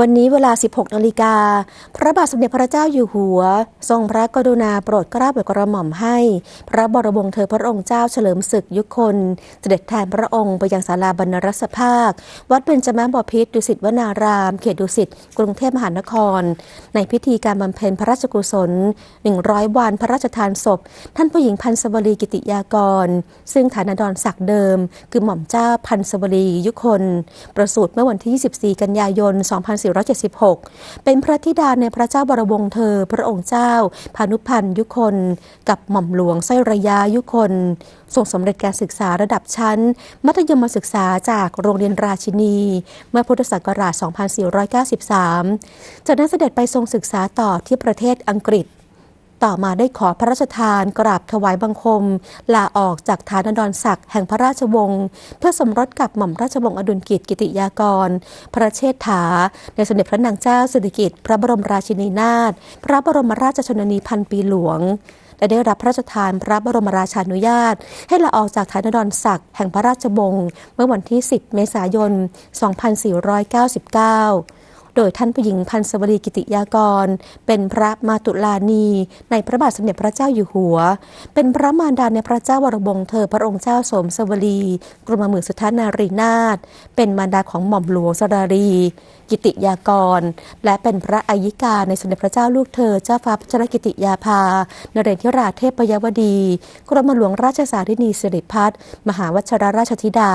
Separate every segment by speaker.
Speaker 1: วันนี้เวลา 16นาฬิกา พระบาทสมเด็จพระเจ้าอยู่หัว ทรงพระกรุณาโปรดเกล้าโปรดกระหม่อมให้ พระบรมวงศ์เธอพระองค์เจ้าเฉลิมศึกยุคนเสด็จแทนพระองค์ไปยังศาลาบรรณรสภาค วัดเบญจมาบพิตรดุสิตวนาราม เขตดุสิตกรุงเทพมหานคร ในพิธีการบำเพ็ญพระราชกุศล 100 วันพระราชทานศพ ท่านผู้หญิงพันสวรีกิติยากร ซึ่งฐานาดรศักดิ์เดิม คือหม่อมเจ้าพันสวรียุคนประสูติเมื่อวันที่ 24 กันยายน2476 เป็นพระธิดาในพระเจ้าบรมวงศ์เธอ พระองค์เจ้า พานุพันธ์ยุคน กับหม่อมหลวงไส้ระยายุคนทรงสำเร็จการศึกษาระดับชั้น มัธยมศึกษาจากโรงเรียนราชินี เมื่อพุทธศักราช 2493 จากนั้นเสด็จไปทรงศึกษาต่อที่ประเทศอังกฤษ ต่อมาได้ขอพระราชทานกราบถวายบังคม ลาออกจากฐานดรศักดิ์แห่งพระราชวงศ์เพื่อสมรสกับหม่อมราชวงศ์อดุลกิจกิติยากร พระเชษฐา ในสมเด็จพระนางเจ้าสิริกิติ์พระบรมราชินีนาถพระบรมราชชนนีพันปีหลวงและได้รับพระราชทานพระบรมราชานุญาต ให้ลาออกจากฐานดรศักดิ์แห่งพระราชวงศ์เมื่อวันที่ 10 เมษายน 2499 โดยท่านผู้หญิงพันสวรีกิติยากร เป็นพระมาตุลานี ในพระบาทสมเด็จพระเจ้าอยู่หัว เป็นพระมารดาในพระเจ้าวรวงเธอพระองค์เจ้าสมสวรีกรมหมื่นสุทธานารีนาถเป็นมารดาของหม่อมหลวงสรารี กิติยากร และเป็นพระอายิกาในสมเด็จพระเจ้าลูกเธอเจ้าฟ้าพัชรกิติยาภานเรนทิราเทพยวดี กรมหลวงราชสารินีสิริพัฒน์มหาวชรราชธิดา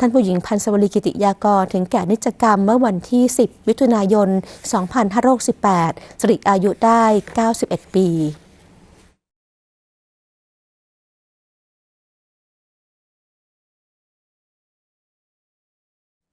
Speaker 1: ท่านผู้หญิงพันสวรีกิติยากรถึงแก่นิจกรรมเมื่อวันที่ 10 มิถุนายน 2568สริอายุได้ 91 ปี